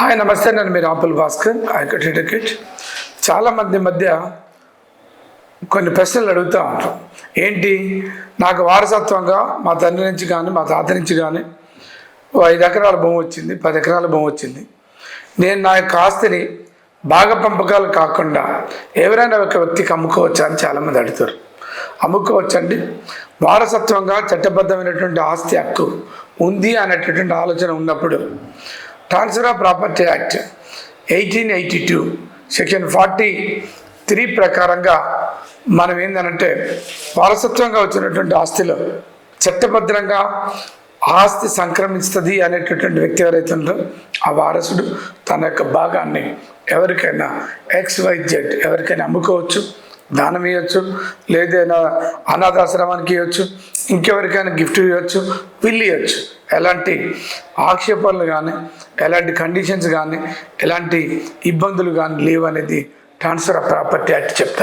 Hi నమస్తే. నేను మీరు ఆపుల్ భాస్కర్ ఐకట్ టికెట్ చాలామంది మధ్య కొన్ని ప్రశ్నలు అడుగుతూ ఉంటాం. ఏంటి? నాకు వారసత్వంగా మా తండ్రి నుంచి కానీ మా తాత నుంచి కానీ ఓ ఐదు ఎకరాల భూమి వచ్చింది పది ఎకరాల భూమి వచ్చింది. నేను నా యొక్క ఆస్తిని బాగా పంపకాలు కాకుండా ఎవరైనా ఒక వ్యక్తికి అమ్ముకోవచ్చా అని చాలామంది అడుగుతారు. అమ్ముకోవచ్చండి. వారసత్వంగా చట్టబద్ధమైనటువంటి ఆస్తి హక్కు ఉంది అనేటటువంటి ఆలోచన ఉన్నప్పుడు transfer of property act eighteen eighty two section forty three ప్రకారంగా మనం ఏంటంటే వారసత్వంగా వచ్చినటువంటి ఆస్తిలో చట్టభద్రంగా ఆస్తి సంక్రమిస్తుంది అనేటటువంటి వ్యక్తి ఎవరైతే ఉందో ఆ వారసుడు తన యొక్క భాగాన్ని ఎవరికైనా ఎక్స్ వై జెడ్ ఎవరికైనా అమ్ముకోవచ్చు. దానం ఇవ్వచ్చు లేదైనా అనాథాశ్రమానికి ఇవ్వచ్చు ఇంకెవరికైనా గిఫ్ట్ ఇవ్వచ్చు విల్లు ఇవ్వచ్చు ఎలాంటి ఆక్షేపణలు కానీ ఎలాంటి కండిషన్స్ కానీ ఎలాంటి ఇబ్బందులు కానీ లేవు అనేది ట్రాన్స్ఫర్ ఆఫ్ ప్రాపర్టీ యాక్ట్ చెప్తారు